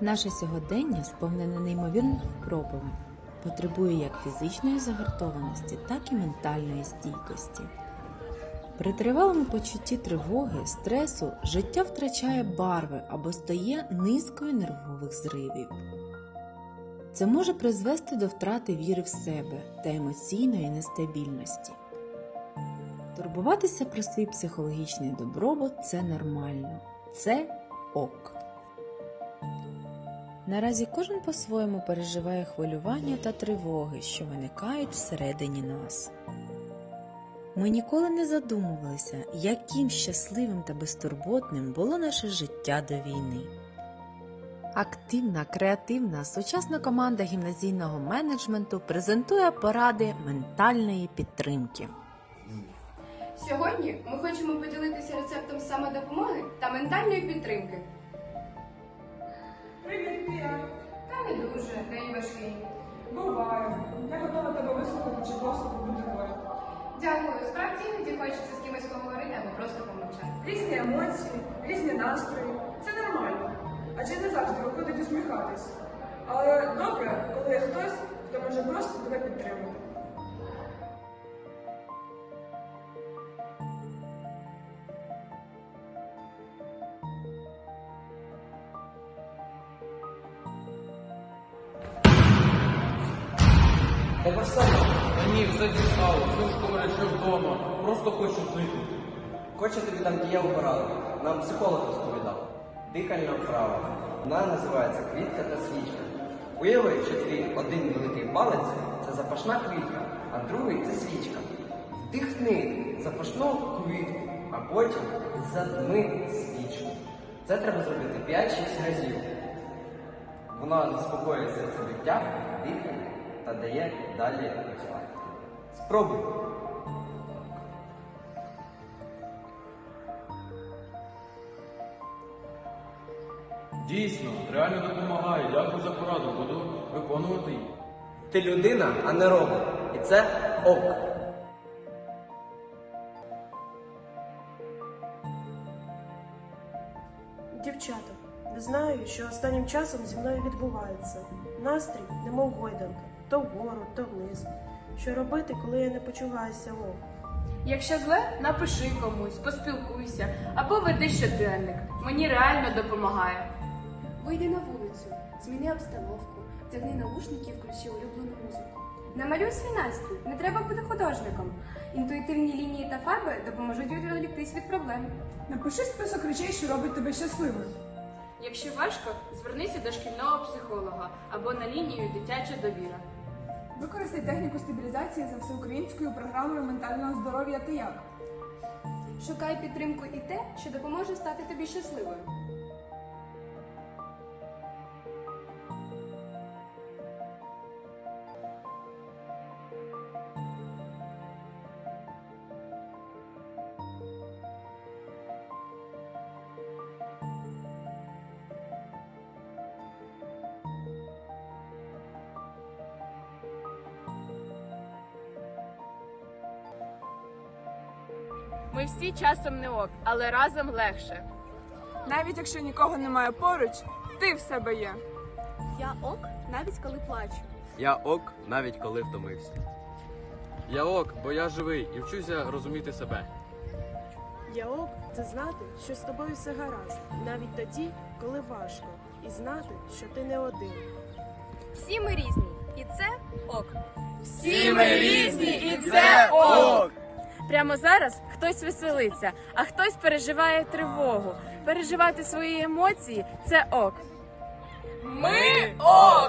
Наше сьогодення сповнене неймовірних випробувань, потребує як фізичної загартованості, так і ментальної стійкості. При тривалому почутті тривоги, стресу життя втрачає барви або стає низкою нервових зривів. Це може призвести до втрати віри в себе та емоційної нестабільності. Турбуватися про свій психологічний добробут це нормально, це ок. Наразі кожен по-своєму переживає хвилювання та тривоги, що виникають всередині нас. Ми ніколи не задумувалися, яким щасливим та безтурботним було наше життя до війни. Активна, креативна, сучасна команда гімназійного менеджменту презентує поради ментальної підтримки. Сьогодні ми хочемо поділитися рецептом самодопомоги та ментальної підтримки. Дуже, день важкий. Буваю. Я готова тебе вислухати чи просто побути поряд. Дякую, справді іноді хочеться з кимось поговорити або просто помовчати. Різні емоції, різні настрої. Це нормально. Адже не завжди виходить усміхатись. Але добре, коли є хтось, хто може просто тебе підтримати. Та саме. Ні, все дістало, служку мережу вдома. Просто хочу. Хоче тобі там дієву пораду. Нам психолог розповідав. Дихальна вправа. Вона називається квітка та свічка. Уяви, що твій один великий палець це запашна квітка, а другий це свічка. Вдихни запашну квітку, а потім задми свічку. Це треба зробити 5-6 разів. Вона заспокоює серцебиття, дихання та дає далі працювати. Спробуй. Дійсно, реально допомагає. Дякую за пораду. Буду виконувати її. Ти людина, а не робот. І це ок. Знаю, що останнім часом зі мною відбувається. Настрій, немов гойданка, то вгору, то вниз. Що робити, коли я не почуваюся ок? Якщо зле, напиши комусь, поспілкуйся або веди щоденник. Мені реально допомагає. Вийди на вулицю, зміни обстановку, вдягни наушники і включи улюблену музику. Намалюй свій настрій, не треба бути художником. Інтуїтивні лінії та фарби допоможуть відволіктись від проблем. Напиши список речей, що робить тебе щасливим. Якщо важко, звернися до шкільного психолога або на лінію дитяча довіра. Використай техніку стабілізації за всеукраїнською програмою ментального здоров'я ти як. Шукай підтримку і те, що допоможе стати тобі щасливою. Ми всі часом не ок, але разом легше. Навіть якщо нікого немає поруч, ти в себе є. Я ок, навіть коли плачу. Я ок, навіть коли втомився. Я ок, бо я живий і вчуся розуміти себе. Я ок це знати, що з тобою все гаразд, навіть тоді, коли важко, і знати, що ти не один. Всі ми різні, і це ок. Всі ми різні, і це ок! Прямо зараз хтось веселиться, а хтось переживає тривогу. Переживати свої емоції це ок. Ми ок?